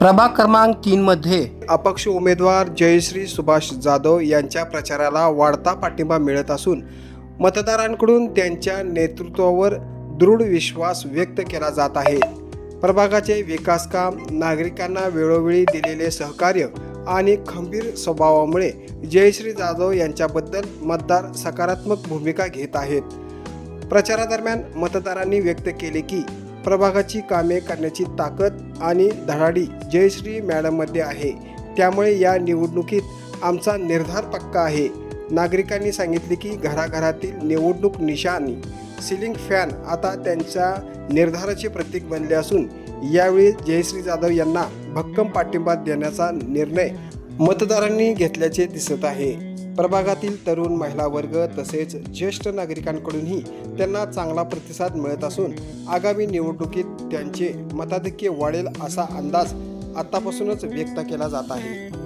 प्रभाग क्रमांक तीनमध्ये अपक्ष उमेदवार जयश्री सुभाष जाधव यांच्या प्रचाराला वाढता पाठिंबा मिळत असून मतदारांकडून त्यांच्या नेतृत्वावर दृढ विश्वास व्यक्त केला जात आहे. प्रभागाचे विकासकाम नागरिकांना वेळोवेळी दिलेले सहकार्य आणि खंबीर स्वभावामुळे जयश्री जाधव यांच्याबद्दल मतदार सकारात्मक भूमिका घेत आहेत. प्रचारादरम्यान मतदारांनी व्यक्त केले की प्रभागाची कामे करण्याची ताकद आणि धडाडी जयश्री मॅडममध्ये आहे. त्यामुळे या निवडणुकीत आमचा निर्धार पक्का आहे. नागरिकांनी सांगितले की घराघरातील निवडणूक निशाणी सिलिंग फॅन आता त्यांच्या निर्धाराचे प्रतीक बनले असून यावेळी जयश्री जाधव यांना भक्कम पाठिंबा देण्याचा निर्णय मतदारांनी घेतल्याचे दिसत आहे. प्रभागातील तरुण महिला वर्ग तसेच ज्येष्ठ नागरिकांकडूनही त्यांना चांगला प्रतिसाद मिळत असून आगामी निवडणुकीत त्यांचे मताधिक्य वाढेल असा अंदाज आतापासूनच व्यक्त केला जात आहे.